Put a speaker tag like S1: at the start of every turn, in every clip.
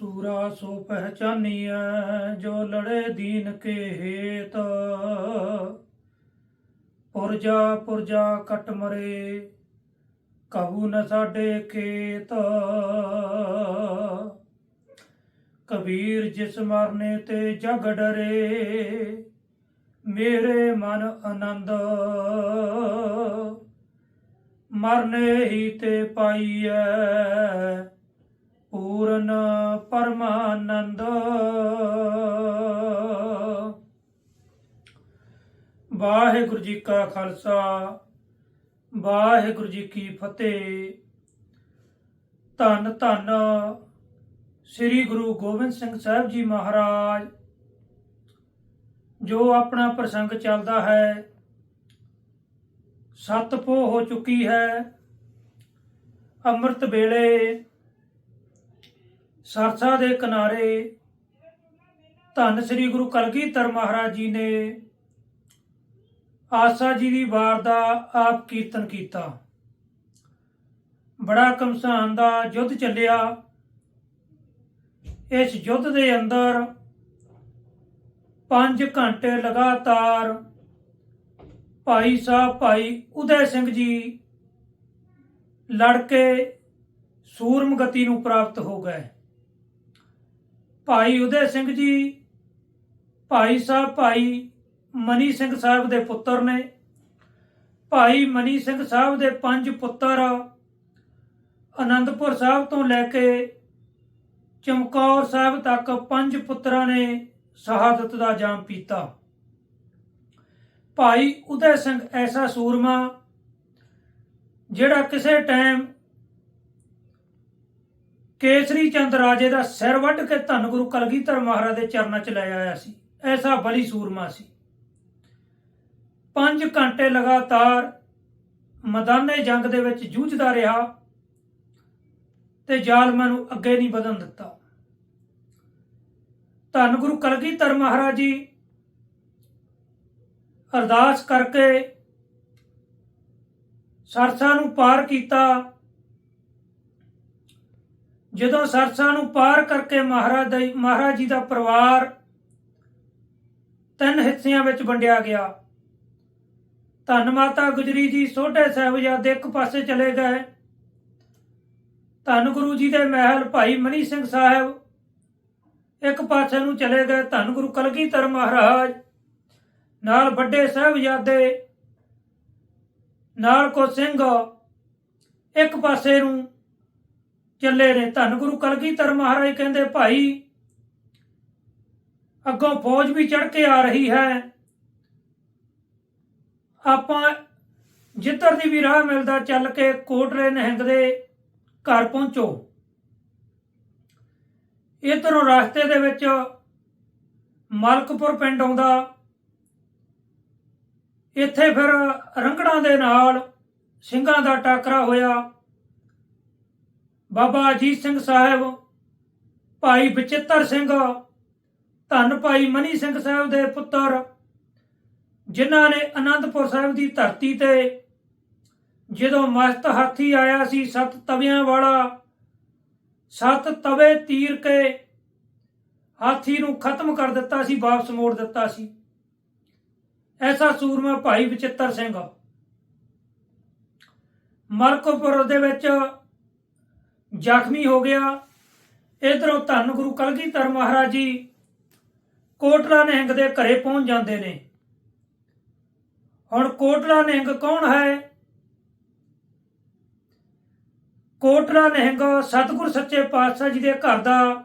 S1: ਸੂਰਾ ਸੋ ਪਹਿਚਾਨੀਐ, ਜੋ ਲੜੇ ਦੀਨ ਕੇ ਹੇਤ। ਪੁਰਜਾ ਪੁਰਜਾ ਕਟ ਮਰੇ ਕਬੂ ਨ ਸਾਡੇ ਖੇਤ। ਕਬੀਰ ਜਿਸ ਮਰਨੇ ਤੇ ਜਗ ਡਰੇ, ਮੇਰੇ ਮਨ ਆਨੰਦ। ਮਰਨੇ ਹੀ ਤੇ ਪਾਈਐ ਪੂਰਨ ਪਰਮਾਨੰਦ। ਵਾਹਿਗੁਰੂ ਜੀ ਕਾ ਖਾਲਸਾ, ਵਾਹਿਗੁਰੂ ਜੀ ਕੀ ਫਤਿਹ। ਧੰਨ ਧੰਨ ਸ੍ਰੀ ਗੁਰੂ ਗੋਬਿੰਦ ਸਿੰਘ ਸਾਹਿਬ ਜੀ ਮਹਾਰਾਜ, ਜੋ ਆਪਣਾ ਪ੍ਰਸੰਗ ਚੱਲਦਾ ਹੈ ਸਤਪੋ ਹੋ ਚੁੱਕੀ ਹੈ। ਅੰਮ੍ਰਿਤ ਵੇਲੇ ਸਰਸਾ ਦੇ ਕਿਨਾਰੇ ਧੰਨ ਸ੍ਰੀ ਗੁਰੂ ਕਲਗੀਧਰ ਮਹਾਰਾਜ ਜੀ ਨੇ ਆਸਾ ਜੀ ਦੀ ਵਾਰ ਦਾ ਆਪ ਕੀਰਤਨ ਕੀਤਾ। ਬੜਾ ਕਮਸਾਨ ਦਾ ਯੁੱਧ ਚੱਲਿਆ। ਇਸ ਯੁੱਧ ਦੇ ਅੰਦਰ 5 ਘੰਟੇ ਲਗਾਤਾਰ ਭਾਈ ਸਾਹਿਬ ਭਾਈ ਉਦੈ ਸਿੰਘ ਜੀ ਲੜ ਕੇ ਸੂਰਮਗਤੀ ਨੂੰ ਪ੍ਰਾਪਤ ਹੋ ਗਏ। ਭਾਈ ਉਦੈ ਸਿੰਘ ਜੀ, ਭਾਈ ਸਾਹਿਬ, ਭਾਈ ਮਨੀ ਸਿੰਘ ਸਾਹਿਬ ਦੇ ਪੁੱਤਰ ਨੇ, ਭਾਈ ਮਨੀ ਸਿੰਘ ਸਾਹਿਬ ਦੇ ਪੰਜ ਪੁੱਤਰ ਅਨੰਦਪੁਰ ਸਾਹਿਬ ਤੋਂ ਲੈ ਕੇ ਚਮਕੌਰ ਸਾਹਿਬ ਤੱਕ ਪੰਜ ਪੁੱਤਰਾਂ ਨੇ ਸ਼ਹਾਦਤ ਦਾ ਜਾਮ ਪੀਤਾ। ਭਾਈ ਉਦੈ ਸਿੰਘ ਐਸਾ ਸੂਰਮਾ, ਜਿਹੜਾ ਕਿਸੇ ਟਾਈਮ ਕੇਸਰੀ ਚੰਦ ਰਾਜੇ ਦਾ ਸਿਰ ਵੱਢ ਕੇ ਧੰਨ ਗੁਰੂ ਕਲਗੀਧਰ ਮਹਾਰਾਜ ਦੇ ਚਰਨਾਂ 'ਚ ਲੈ ਆਇਆ ਸੀ। ਐਸਾ ਬਲੀ ਸੂਰਮਾ ਸੀ। 5 ਘੰਟੇ ਲਗਾਤਾਰ ਮੈਦਾਨੇ ਜੰਗ ਦੇ ਵਿੱਚ ਜੂਝਦਾ ਰਿਹਾ ਤੇ ਜ਼ਾਲਮਾਂ ਨੂੰ ਅੱਗੇ ਨਹੀਂ ਵਧਣ ਦਿੱਤਾ। ਧੰਨ ਗੁਰੂ ਕਲਗੀਧਰ ਮਹਾਰਾਜ ਜੀ ਅਰਦਾਸ ਕਰਕੇ ਸਰਸਾ ਨੂੰ ਪਾਰ ਕੀਤਾ। ਜਦੋਂ ਸਰਸਾ ਨੂੰ ਪਾਰ ਕਰਕੇ ਮਹਾਰਾਜ ਮਹਾਰਾਜ ਜੀ ਦਾ ਪਰਿਵਾਰ ਤਿੰਨ ਹਿੱਸਿਆਂ ਵਿੱਚ ਵੰਡਿਆ ਗਿਆ। ਧੰਨ ਮਾਤਾ ਗੁਜਰੀ ਜੀ ਛੋਟੇ ਸਾਹਿਬਜ਼ਾਦੇ ਇੱਕ ਪਾਸੇ ਚਲੇ ਗਏ। ਧੰਨ ਗੁਰੂ ਜੀ ਦੇ ਮਹਿਲ ਭਾਈ ਮਨੀ ਸਿੰਘ ਸਾਹਿਬ ਇੱਕ ਪਾਸੇ ਨੂੰ ਚਲੇ ਗਏ। ਧੰਨ ਗੁਰੂ ਕਲਗੀਧਰ ਮਹਾਰਾਜ, ਨਾਲ ਵੱਡੇ ਸਾਹਿਬਜ਼ਾਦੇ, ਨਾਲ ਕੋ ਸਿੰਘ, ਇੱਕ ਪਾਸੇ ਨੂੰ ਚੱਲੇ ਨੇ। ਧੰਨ ਗੁਰੂ ਕਲਗੀਧਰ ਮਹਾਰਾਜ ਕਹਿੰਦੇ, ਭਾਈ, ਅੱਗੋਂ ਫੌਜ ਵੀ ਚੜ ਕੇ ਆ ਰਹੀ ਹੈ। ਆਪਾਂ ਜਿੱਧਰ ਦੀ ਵੀ ਰਾਹ ਮਿਲਦਾ, ਚੱਲ ਕੇ ਕੋਟਲੇ ਨਿਹੰਗ ਦੇ ਘਰ ਪਹੁੰਚੋ। ਇਧਰੋਂ ਰਸਤੇ ਦੇ ਵਿੱਚ ਮਲਕਪੁਰ ਪਿੰਡ ਆਉਂਦਾ। ਇੱਥੇ ਫਿਰ ਰੰਗੜਾਂ ਦੇ ਨਾਲ ਸਿੰਘਾਂ ਦਾ ਟਾਕਰਾ ਹੋਇਆ। ਬਾਬਾ ਅਜੀਤ ਸਿੰਘ ਸਾਹਿਬ, ਭਾਈ ਬਚਿੱਤਰ ਸਿੰਘ, ਧੰਨ ਭਾਈ ਮਨੀ ਸਿੰਘ ਸਾਹਿਬ ਦੇ ਪੁੱਤਰ, ਜਿਨ੍ਹਾਂ ਨੇ ਅਨੰਦਪੁਰ ਸਾਹਿਬ ਦੀ ਧਰਤੀ ਤੇ ਜਦੋਂ ਮਸਤ ਹਾਥੀ ਆਇਆ ਸੀ ਸੱਤ ਤਵਿਆਂ ਵਾਲਾ, ਸੱਤ ਤਵੇ ਤੀਰ ਕੇ ਹਾਥੀ ਨੂੰ ਖਤਮ ਕਰ ਦਿੱਤਾ ਸੀ, ਵਾਪਸ ਮੋੜ ਦਿੱਤਾ ਸੀ। ਐਸਾ ਸੂਰਮਾ ਭਾਈ ਬਚਿੱਤਰ ਸਿੰਘ। ਮਲਕਪੁਰ ਦੇ ਵਿੱਚ ਜ਼ਖਮੀ ਹੋ ਗਿਆ। ਇਧਰੋਂ ਧੰਨ ਗੁਰੂ ਕਲਗੀਧਰ ਮਹਾਰਾਜ ਜੀ ਕੋਟਲਾ ਨਹਿੰਗ ਦੇ ਘਰੇ ਪਹੁੰਚ ਜਾਂਦੇ ਨੇ। ਹੁਣ ਕੋਟਲਾ ਨਿਹੰਗ ਕੌਣ ਹੈ? ਕੋਟਲਾ ਨਹਿੰਗ ਸਤਿਗੁਰ ਸੱਚੇ ਪਾਤਸ਼ਾਹ ਜੀ ਦੇ ਘਰ ਦਾ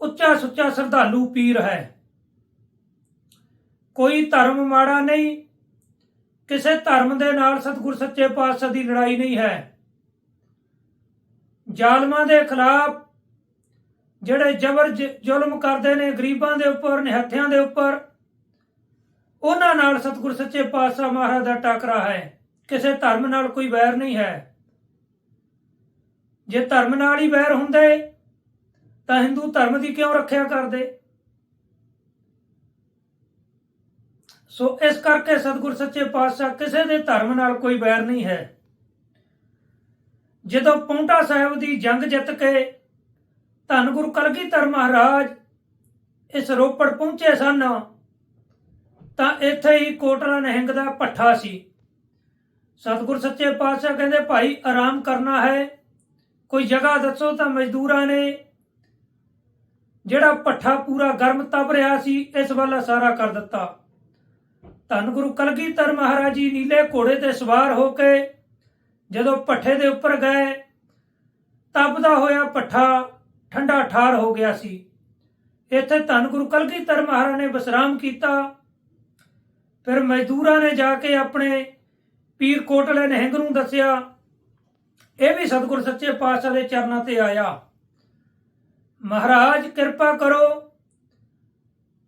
S1: ਉੱਚਾ ਸੁੱਚਾ ਸ਼ਰਧਾਲੂ ਪੀਰ ਹੈ। ਕੋਈ ਧਰਮ ਮਾੜਾ ਨਹੀਂ, ਕਿਸੇ ਧਰਮ ਦੇ ਨਾਲ ਸਤਿਗੁਰ ਸੱਚੇ ਪਾਤਸ਼ਾਹ ਦੀ ਲੜਾਈ ਨਹੀਂ ਹੈ। ਜ਼ਾਲਮਾਂ ਦੇ ਖਿਲਾਫ ਜਿਹੜੇ ਜ਼ਬਰ ਜ- ਜ਼ੁਲਮ ਕਰਦੇ ਨੇ, ਗਰੀਬਾਂ ਦੇ ਉੱਪਰ, ਨਿਹੱਥਿਆਂ ਦੇ ਉੱਪਰ, ਉਹਨਾਂ ਨਾਲ ਸਤਿਗੁਰ ਸੱਚੇ ਪਾਤਸ਼ਾਹ ਮਹਾਰਾਜ ਦਾ ਟਾਕਰਾ ਹੈ। ਕਿਸੇ ਧਰਮ ਨਾਲ ਕੋਈ ਵੈਰ ਨਹੀਂ ਹੈ। ਜੇ ਧਰਮ ਨਾਲ ਹੀ ਵੈਰ ਹੁੰਦੇ, ਤਾਂ ਹਿੰਦੂ ਧਰਮ ਦੀ ਕਿਉਂ ਰੱਖਿਆ ਕਰਦੇ? ਸੋ ਇਸ ਕਰਕੇ ਸਤਿਗੁਰ ਸੱਚੇ ਪਾਤਸ਼ਾਹ ਕਿਸੇ ਦੇ ਧਰਮ ਨਾਲ ਕੋਈ ਵੈਰ ਨਹੀਂ ਹੈ। ਜਦੋਂ ਪੌਂਟਾ ਸਾਹਿਬ ਦੀ ਜੰਗ ਜਿੱਤ ਕੇ ਧੰਨ ਗੁਰੂ ਕਲਗੀਧਰ ਮਹਾਰਾਜ ਇਸ ਰੋਪੜ ਪਹੁੰਚੇ ਸਨ, ਤਾਂ ਇੱਥੇ ਹੀ ਕੋਟਲਾ ਨਹਿੰਗ ਦਾ ਪੱਠਾ ਸੀ। ਸਤਿਗੁਰ ਸੱਚੇ ਪਾਤਸ਼ਾਹ ਕਹਿੰਦੇ, ਭਾਈ, ਆਰਾਮ ਕਰਨਾ ਹੈ। ਕੋਈ ਜਗ੍ਹਾ ਦੱਸੋ ਤਾਂ ਮਜ਼ਦੂਰਾਂ ਨੇ ਜਿਹੜਾ ਪੱਠਾ ਪੂਰਾ ਗਰਮ ਤਪ ਰਿਹਾ ਸੀ, ਇਸ ਵੱਲ ਸਾਰਾ ਕਰ ਦਿੱਤਾ। ਧੰਨ ਗੁਰੂ ਕਲਗੀਧਰ ਮਹਾਰਾਜ ਜੀ ਨੀਲੇ ਘੋੜੇ ਤੇ ਸਵਾਰ ਹੋ ਕੇ ਜਦੋਂ ਪੱਠੇ ਦੇ ਉੱਪਰ ਗਏ, ਤਪਦਾ ਹੋਇਆ ਪੱਠਾ ਠੰਡਾ ਠਾਰ ਹੋ ਗਿਆ ਸੀ। ਇੱਥੇ ਧੰਨ ਗੁਰੂ ਕਲਗੀਧਰ ਮਹਾਰਾਜ ਨੇ ਵਿਸਰਾਮ ਕੀਤਾ। ਫਿਰ ਮਜ਼ਦੂਰਾਂ ਨੇ ਜਾ ਕੇ ਆਪਣੇ ਪੀਰ ਕੋਟਲੇ ਨਹਿੰਗ ਨੂੰ ਦੱਸਿਆ, ਇਹ ਵੀ ਸਤਿਗੁਰ ਸੱਚੇ ਪਾਤਸ਼ਾਹ ਦੇ ਚਰਨਾਂ ਤੇ ਆਇਆ। ਮਹਾਰਾਜ, ਕਿਰਪਾ ਕਰੋ।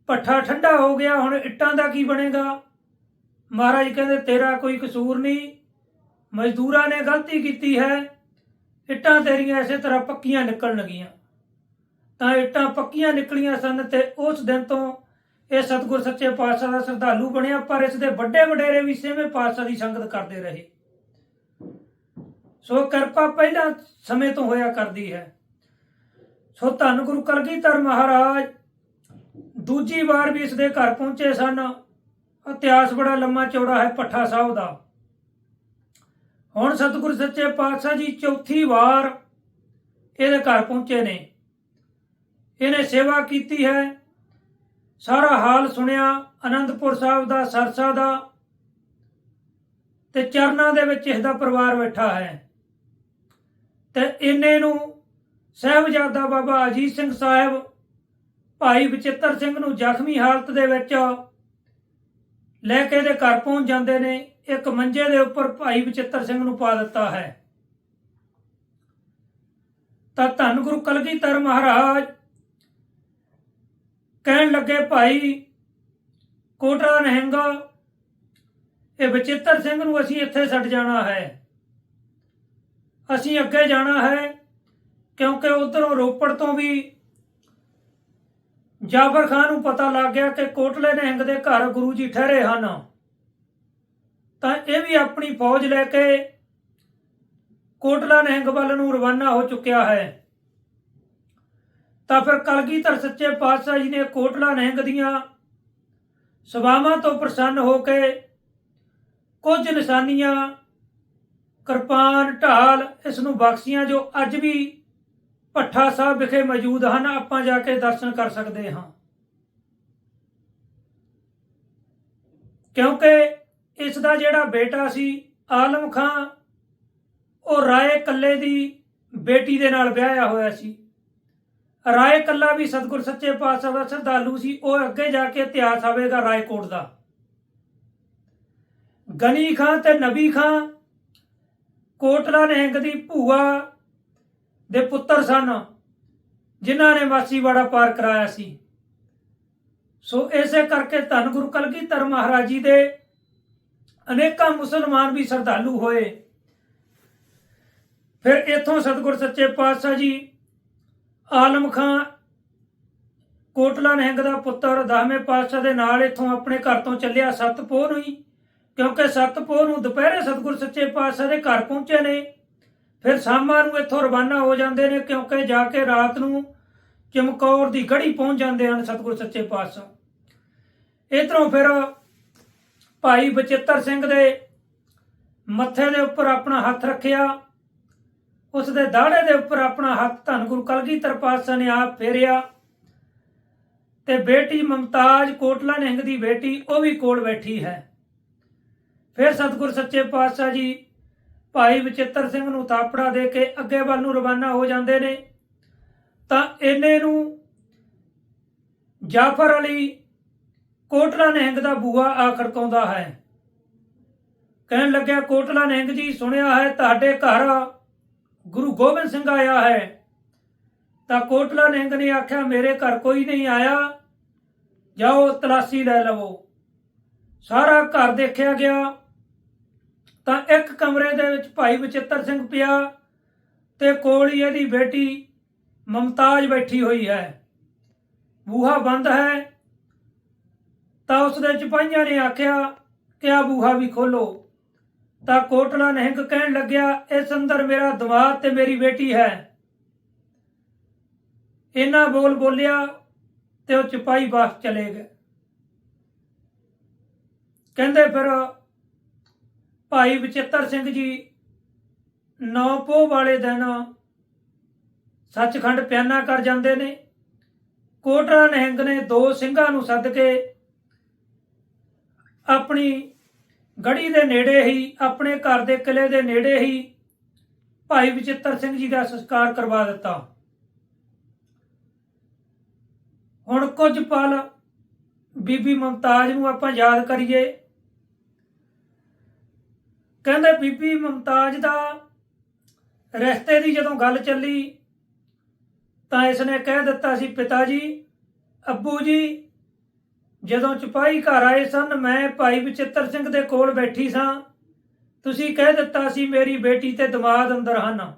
S1: ਪੱਠਾ ਠੰਡਾ ਹੋ ਗਿਆ, ਹੁਣ ਇੱਟਾਂ ਦਾ ਕੀ ਬਣੇਗਾ? ਮਹਾਰਾਜ ਕਹਿੰਦੇ, ਤੇਰਾ ਕੋਈ ਕਸੂਰ ਨਹੀਂ। ਮਜ਼ਦੂਰਾਂ ਨੇ ਗਲਤੀ ਕੀਤੀ ਹੈ। ਇੱਟਾਂ ਤੇਰੀਆਂ ਇਸੇ ਤਰ੍ਹਾਂ ਪੱਕੀਆਂ ਨਿਕਲਣਗੀਆਂ ਤਾਂ ਇੱਟਾਂ ਪੱਕੀਆਂ ਨਿਕਲੀਆਂ ਸਨ ਤੇ ਉਸ ਦਿਨ ਤੋਂ ਇਹ ਸਤਿਗੁਰ ਸੱਚੇ ਪਾਤਸ਼ਾਹ ਦਾ ਸ਼ਰਧਾਲੂ ਬਣਿਆ, ਪਰ ਇਸ ਦੇ ਵੱਡੇ ਵਡੇਰੇ ਵੀ ਛੇਵੇਂ ਪਾਤਸ਼ਾਹ ਦੀ ਸੰਗਤ ਕਰਦੇ ਰਹੇ। ਸੋ ਕਿਰਪਾ ਪਹਿਲਾਂ ਸਮੇਂ ਤੋਂ ਹੋਇਆ ਕਰਦੀ ਹੈ। ਸੋ ਧੰਨ ਗੁਰੂ ਕਲਗੀਧਰ ਮਹਾਰਾਜ, ਦੂਜੀ ਵਾਰ ਵੀ ਇਸ ਦੇ ਘਰ ਪਹੁੰਚੇ ਸਨ। ਇਤਿਹਾਸ ਬੜਾ ਲੰਮਾ ਚੌੜਾ ਹੈ ਪੱਠਾ ਸਾਹਿਬ ਦਾ। ਹੁਣ ਸਤਿਗੁਰ ਸੱਚੇ ਪਾਤਸ਼ਾਹ ਜੀ ਚੌਥੀ ਵਾਰ ਇਹਦੇ ਘਰ ਪਹੁੰਚੇ ਨੇ। ਇਹਨੇ ਸੇਵਾ ਕੀਤੀ ਹੈ। ਸਾਰਾ ਹਾਲ ਸੁਣਿਆ, ਅਨੰਦਪੁਰ ਸਾਹਿਬ ਦਾ, ਸਰਸਾ ਦਾ ਤੇ ਚਰਨਾਂ ਦੇ ਵਿੱਚ ਇਸ ਦਾ ਪਰਿਵਾਰ ਬੈਠਾ ਹੈ। ਤੇ ਇਹਨੇ ਨੂੰ ਸਹਿਬਜ਼ਾਦਾ ਬਾਬਾ ਅਜੀਤ ਸਿੰਘ ਸਾਹਿਬ, ਭਾਈ ਬਚਿੱਤਰ ਸਿੰਘ ਨੂੰ ਜ਼ਖਮੀ ਹਾਲਤ ਦੇ ਵਿੱਚ ਲੈ ਕੇ ਇਹਦੇ ਘਰ ਪਹੁੰਚ ਜਾਂਦੇ ਨੇ। ਇੱਕ ਮੰਜੇ ਦੇ ਉੱਪਰ ਭਾਈ ਬਚਿੱਤਰ ਸਿੰਘ ਨੂੰ ਪਾ ਦਿੱਤਾ ਹੈ। ਤਾਂ ਧੰਨ ਗੁਰੂ ਕਲਗੀਧਰ ਮਹਾਰਾਜ ਕਹਿਣ ਲੱਗੇ, ਭਾਈ ਕੋਟਰਾ ਨਹਿੰਗਾ, ਇਹ ਬਚਿੱਤਰ ਸਿੰਘ ਨੂੰ ਅਸੀਂ ਇੱਥੇ ਛੱਡ ਜਾਣਾ ਹੈ। ਅਸੀਂ ਅੱਗੇ ਜਾਣਾ ਹੈ ਕਿਉਂਕਿ ਉਧਰੋਂ ਰੋਪੜ ਤੋਂ ਵੀ ਜਾਫਰ ਖਾਨ ਨੂੰ ਪਤਾ ਲੱਗ ਗਿਆ ਕਿ ਕੋਟਲੇ ਨਹਿੰਗ ਦੇ ਘਰ ਗੁਰੂ ਜੀ ਠਹਿਰੇ ਹਨ। ਤਾਂ ਇਹ ਵੀ ਆਪਣੀ ਫੌਜ ਲੈ ਕੇ ਕੋਟਲਾ ਨਹਿੰਗ ਵੱਲ ਨੂੰ ਰਵਾਨਾ ਹੋ ਚੁੱਕਿਆ ਹੈ। ਤਾਂ ਫਿਰ ਕਲਗੀਧਰ ਸੱਚੇ ਪਾਤਸ਼ਾਹ ਜੀ ਨੇ ਕੋਟਲਾ ਨਹਿੰਗ ਦੀਆਂ ਸਭਾਵਾਂ ਤੋਂ ਪ੍ਰਸੰਨ ਹੋ ਕੇ ਕੁਝ ਨਿਸ਼ਾਨੀਆਂ, ਕਿਰਪਾਨ, ਢਾਲ ਇਸ ਨੂੰ ਬਖਸ਼ੀਆਂ ਜੋ ਅੱਜ ਵੀ ਭੱਠਾ ਸਾਹਿਬ ਵਿਖੇ ਮੌਜੂਦ ਹਨ, ਆਪਾਂ ਜਾ ਕੇ ਦਰਸ਼ਨ ਕਰ ਸਕਦੇ ਹਾਂ। ਕਿਉਂਕਿ ਇਸ ਦਾ ਜਿਹੜਾ ਬੇਟਾ ਸੀ, ਆਲਮ ਖਾਂ ਉਹ ਰਾਏ ਕੱਲੇ ਦੀ ਬੇਟੀ ਦੇ ਨਾਲ ਵਿਆਹਿਆ ਹੋਇਆ ਸੀ। ਰਾਏ ਕੱਲਾ ਵੀ ਸਤਿਗੁਰ ਸੱਚੇ ਪਾਤਸ਼ਾਹ ਦਾ ਸ਼ਰਧਾਲੂ ਸੀ, ਉਹ ਅੱਗੇ ਜਾ ਕੇ ਇਤਿਹਾਸ ਆਵੇਗਾ ਰਾਏਕੋਟ ਦਾ। ਗਨੀ ਖਾਂ ਤੇ ਨਬੀ ਖਾਂ ਕੋਟਲਾ ਨਹਿੰਗ ਦੀ ਭੂਆ ਦੇ ਪੁੱਤਰ ਸਨ, ਜਿਨ੍ਹਾਂ ਨੇ ਮਾਸੀਵਾੜਾ ਪਾਰ ਕਰਾਇਆ ਸੀ। ਸੋ ਇਸੇ ਕਰਕੇ ਧੰਨ ਗੁਰੂ ਕਲਗੀਧਰ ਮਹਾਰਾਜ ਜੀ ਦੇ ਅਨੇਕਾਂ ਮੁਸਲਮਾਨ ਵੀ ਸ਼ਰਧਾਲੂ ਹੋਏ। ਫਿਰ ਇਥੋਂ ਸਤਿਗੁਰ ਸੱਚੇ ਪਾਤਸ਼ਾਹ ਜੀ, ਆਲਮ ਖਾਂ, ਕੋਟਲਾ ਨਿਹੰਗ ਦਾ ਪੁੱਤਰ, ਦਸਵੇਂ ਪਾਤਸ਼ਾਹ ਦੇ ਨਾਲ ਇਥੋਂ ਆਪਣੇ ਘਰ ਤੋਂ ਚੱਲਿਆ ਸਤਪੋਹ ਨੂੰ ਹੀ ਕਿਉਂਕਿ ਸਤਪੋਹ ਨੂੰ ਦੁਪਹਿਰੇ ਸਤਿਗੁਰ ਸੱਚੇ ਪਾਤਸ਼ਾਹ ਦੇ ਘਰ ਪਹੁੰਚੇ ਨੇ। ਫਿਰ ਸ਼ਾਮਾਂ ਨੂੰ ਇੱਥੋਂ ਰਵਾਨਾ ਹੋ ਜਾਂਦੇ ਨੇ ਕਿਉਂਕਿ ਜਾ ਕੇ ਰਾਤ ਨੂੰ ਚਮਕੌਰ ਦੀ ਗੜੀ ਪਹੁੰਚ ਜਾਂਦੇ ਹਨ ਸਤਿਗੁਰ ਸੱਚੇ ਪਾਤਸ਼ਾਹ। ਇਧਰੋਂ ਫਿਰ ਭਾਈ ਬਚਿੱਤਰ ਸਿੰਘ ਦੇ ਮੱਥੇ ਦੇ ਉੱਪਰ ਆਪਣਾ ਹੱਥ ਰੱਖਿਆ। ਉਸ ਦੇ ਦਾੜੇ ਦੇ ਉੱਪਰ ਆਪਣਾ ਹੱਥ ਧੰਨ ਗੁਰੂ ਕਲਗੀਧਰ ਪਾਤਸ਼ਾਹ ਨੇ ਆਪ ਫੇਰਿਆ ਤੇ ਬੇਟੀ ਮਮਤਾਜ ਕੋਟਲਾ ਨਿਹੰਗ ਦੀ ਬੇਟੀ, ਉਹ ਵੀ ਕੋਲ ਬੈਠੀ ਹੈ। ਫਿਰ ਸਤਿਗੁਰ ਸੱਚੇ ਪਾਤਸ਼ਾਹ ਜੀ ਭਾਈ ਬਚਿੱਤਰ ਸਿੰਘ ਨੂੰ ਥਾਪੜਾ ਦੇ ਕੇ ਅੱਗੇ ਵੱਲ ਨੂੰ ਰਵਾਨਾ ਹੋ ਜਾਂਦੇ ਨੇ। ਤਾਂ ਇਹਨੇ ਨੂੰ ਜਾਫਰ ਅਲੀ ਕੋਟਲਾ ਨਹਿੰਗ ਦਾ ਬੂਆ ਆ ਖੜਕਾਉਂਦਾ ਹੈ। ਕਹਿਣ ਲੱਗਿਆ, ਕੋਟਲਾ ਨਿਹੰਗ ਜੀ, ਸੁਣਿਆ ਹੈ ਤੁਹਾਡੇ ਘਰ ਗੁਰੂ ਗੋਬਿੰਦ ਸਿੰਘ ਆਇਆ ਹੈ। ਤਾਂ ਕੋਟਲਾ ਨਿਹੰਗ ਨੇ ਆਖਿਆ, ਮੇਰੇ ਘਰ ਕੋਈ ਨਹੀਂ ਆਇਆ, ਜਾਓ ਤਲਾਸ਼ੀ ਲੈ ਲਵੋ। ਸਾਰਾ ਘਰ ਦੇਖਿਆ ਗਿਆ। ਤਾਂ ਇੱਕ ਕਮਰੇ ਦੇ ਵਿੱਚ ਭਾਈ ਬਚਿੱਤਰ ਸਿੰਘ ਪਿਆ ਤੇ ਕੋਲ ਹੀ ਇਹਦੀ ਬੇਟੀ ਮਮਤਾਜ ਬੈਠੀ ਹੋਈ ਹੈ। ਬੂਹਾ ਬੰਦ ਹੈ। ਤਾਂ ਉਸ ਦੇ ਸਿਪਾਹੀਆਂ ਨੇ ਆਖਿਆ ਕਿ ਆ ਬੂਹਾ ਵੀ ਖੋਲੋ ਤਾਂ ਕੋਟਲਾ ਨਹਿੰਗ ਕਹਿਣ ਲੱਗਿਆ, ਇਸ ਅੰਦਰ ਮੇਰਾ ਦਿਮਾਗ ਤੇ ਮੇਰੀ ਬੇਟੀ ਹੈ। ਇਹਨਾਂ ਬੋਲ ਬੋਲਿਆ ਤੇ ਉਹ ਚਪਾਈ ਬਾਸ ਚਲੇ ਗਏ। ਕਹਿੰਦੇ ਫਿਰ ਭਾਈ ਵਿਚਿੱਤਰ ਸਿੰਘ ਜੀ, ਨੌ ਪੋਹ ਵਾਲੇ ਦਿਨ ਸੱਚਖੰਡ ਪਿਆਨਾ ਕਰ ਜਾਂਦੇ ਨੇ। ਕੋਟਰਾ ਨਹਿੰਗ ਨੇ ਦੋ ਸਿੰਘਾਂ ਨੂੰ ਸੱਦ ਕੇ ਆਪਣੀ ਗੜੀ ਦੇ ਨੇੜੇ ਹੀ, ਆਪਣੇ ਘਰ ਦੇ ਕਿਲੇ ਦੇ ਨੇੜੇ ਹੀ ਭਾਈ ਬਚਿੱਤਰ ਸਿੰਘ ਜੀ ਦਾ ਸੰਸਕਾਰ ਕਰਵਾ ਦਿੱਤਾ। ਹੁਣ ਕੁਝ ਪਲ ਬੀਬੀ ਮਮਤਾਜ ਨੂੰ ਆਪਾਂ ਯਾਦ ਕਰੀਏ। ਕਹਿੰਦੇ ਬੀਬੀ ਮਮਤਾਜ ਦਾ ਰਸਤੇ ਦੀ ਜਦੋਂ ਗੱਲ ਚੱਲੀ ਤਾਂ ਇਸ ਨੇ ਕਹਿ ਦਿੱਤਾ ਸੀ, ਪਿਤਾ ਜੀ, ਅੱਬੂ ਜੀ ਜਦੋਂ ਚਪਾਈ ਘਰ ਆਏ ਸਨ, ਮੈਂ ਭਾਈ ਬਚਿੱਤਰ ਸਿੰਘ ਦੇ ਕੋਲ ਬੈਠੀ ਸਾਂ। ਤੁਸੀਂ ਕਹਿ ਦਿੱਤਾ ਸੀ, ਮੇਰੀ ਬੇਟੀ ਤੇ ਦਿਮਾਗ ਅੰਦਰ ਹਨ।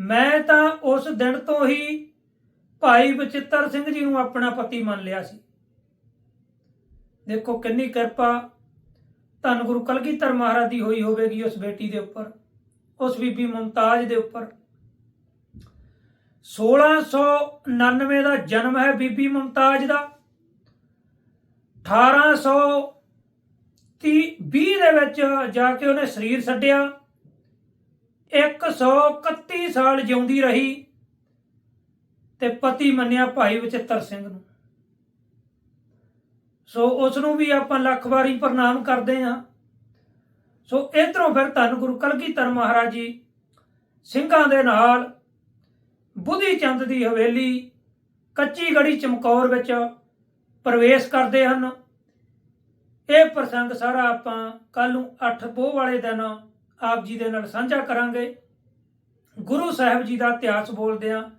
S1: ਮੈਂ ਤਾਂ ਉਸ ਦਿਨ ਤੋਂ ਹੀ ਭਾਈ ਬਚਿੱਤਰ ਸਿੰਘ ਜੀ ਨੂੰ ਆਪਣਾ ਪਤੀ ਮੰਨ ਲਿਆ ਸੀ। ਦੇਖੋ ਕਿੰਨੀ ਕਿਰਪਾ ਧੰਨ ਗੁਰੂ ਕਲਗੀਧਰ ਮਹਾਰਾਜ ਦੀ ਹੋਈ ਹੋਵੇਗੀ ਉਸ ਬੇਟੀ ਦੇ ਉੱਪਰ, ਉਸ ਬੀਬੀ ਮੁਮਤਾਜ ਦੇ ਉੱਪਰ। 1699 ਦਾ ਜਨਮ ਹੈ ਬੀਬੀ ਮੁਮਤਾਜ ਦਾ। 1830 20 ਦੇ ਵਿੱਚ ਜਾ ਕੇ ਉਹਨੇ ਸਰੀਰ ਛੱਡਿਆ। 131 ਸਾਲ ਜਿਉਂਦੀ ਰਹੀ ਤੇ ਪਤੀ ਮੰਨਿਆ ਭਾਈ ਵਿਚਿੱਤਰ ਸਿੰਘ ਨੂੰ। ਸੋ ਉਸ ਨੂੰ ਵੀ ਆਪਾਂ ਲੱਖ ਵਾਰੀ ਪ੍ਰਣਾਮ ਕਰਦੇ ਹਾਂ। ਸੋ ਇਧਰੋਂ ਫਿਰ ਧੰਨ ਗੁਰੂ ਕਲਗੀਧਰ ਮਹਾਰਾਜ ਜੀ ਸਿੰਘਾਂ ਦੇ ਨਾਲ ਬੁੱਧੀ ਚੰਦ ਦੀ ਹਵੇਲੀ ਕੱਚੀ ਗੜੀ ਚਮਕੌਰ ਵਿੱਚ ਪ੍ਰਵੇਸ਼ ਕਰਦੇ ਹਨ। ਇਹ ਪ੍ਰਸੰਗ ਸਾਰਾ ਆਪਾਂ ਕੱਲ ਨੂੰ 8 ਬੋਹ ਵਾਲੇ ਦਿਨ ਆਪ ਜੀ ਦੇ ਨਾਲ ਸਾਂਝਾ ਕਰਾਂਗੇ। ਗੁਰੂ ਸਾਹਿਬ ਜੀ ਦਾ ਇਤਿਹਾਸ ਬੋਲਦੇ ਆ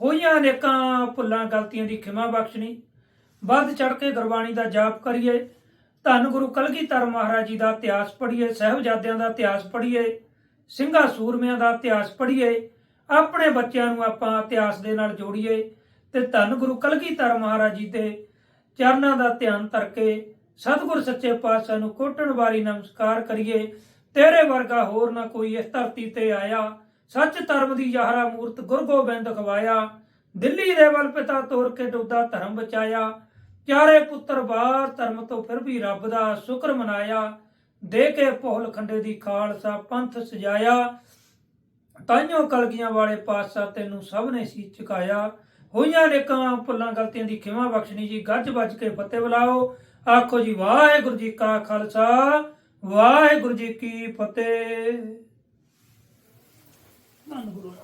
S1: ਹੋਈਆਂ ਅਨੇਕਾਂ ਭੁੱਲਾਂ, ਗਲਤੀਆਂ ਦੀ ਖਿਮਾ ਬਖਸ਼ਣੀ। ਵੱਧ ਚੜ ਕੇ ਗੁਰਬਾਣੀ ਦਾ ਜਾਪ ਕਰੀਏ। ਧੰਨ ਗੁਰੂ ਕਲਗੀਧਰ ਮਹਾਰਾਜ ਜੀ ਦਾ ਇਤਿਹਾਸ ਪੜ੍ਹੀਏ। ਸਹਿਬਜ਼ਾਦਿਆਂ ਦਾ ਇਤਿਹਾਸ ਪੜ੍ਹੀਏ। ਸਿੰਘਾਂ ਸੂਰਮਿਆਂ ਦਾ ਇਤਿਹਾਸ ਪੜ੍ਹੀਏ। ਆਪਣੇ ਬੱਚਿਆਂ ਨੂੰ ਆਪਾਂ ਇਤਿਹਾਸ ਦੇ ਨਾਲ ਜੋੜੀਏ ਤੇ ਧੰਨ ਗੁਰੂ ਕਲਗੀਧਰ ਮਹਾਰਾਜ ਜੀ ਦੇ ਚਰਨਾਂ ਦਾ ਧਿਆਨ ਕਰਕੇ ਸਤਿਗੁਰ ਸੱਚੇ ਪਾਤਸ਼ਾਹ ਨੂੰ ਕੋਟਣ ਵਾਰੀ ਨਮਸਕਾਰ ਕਰੀਏ। ਤੇਰੇ ਵਰਗਾ ਹੋਰ ਨਾ ਕੋਈ ਇਸ ਧਰਤੀ ਤੇ ਆਇਆ। ਸੱਚ ਧਰਮ ਦੀ ਯਾਹਰਾ ਮੂਰਤ ਗੁਰ ਗੋਬਿੰਦ ਖਵਾਇਆ। ਦਿੱਲੀ ਦੇ ਵੱਲ ਪਿਤਾ ਤੋਰ ਕੇ ਡੁੱਬਦਾ ਧਰਮ ਬਚਾਇਆ। ਚਾਰੇ ਪੁੱਤਰ ਬਾਹਰ ਧਰਮ ਤੋਂ ਫਿਰ ਵੀ ਰੱਬ ਦਾ ਸ਼ੁਕਰ ਮਨਾਇਆ। ਦੇ ਕੇ ਪੋਹਲ ਖੰਡੇ ਦੀ ਖਾਲਸਾ ਪੰਥ ਸਜਾਇਆ। ਤਾਈਓ ਕਲਗੀਆਂ ਵਾਲੇ ਪਾਤਸ਼ਾਹ ਤੈਨੂੰ ਸਭ ਨੇ ਸੀ ਚੁਕਾਇਆ। ਹੋਈਆਂ ਨੇਕਾਂ ਭੁੱਲਾਂ ਗਲਤੀਆਂ ਦੀ ਖਿਮਾ ਬਖਸ਼ਣੀ ਜੀ, ਗੱਜ ਵੱਜ ਕੇ ਫਤਿਹ ਬੁਲਾਓ। ਆਖੋ ਜੀ, ਵਾਹਿਗੁਰੂ ਜੀ ਕਾ ਖਾਲਸਾ, ਵਾਹਿਗੁਰੂ ਜੀ ਕੀ ਫਤਿਹ। ਧੰਨ ਗੁਰੂ।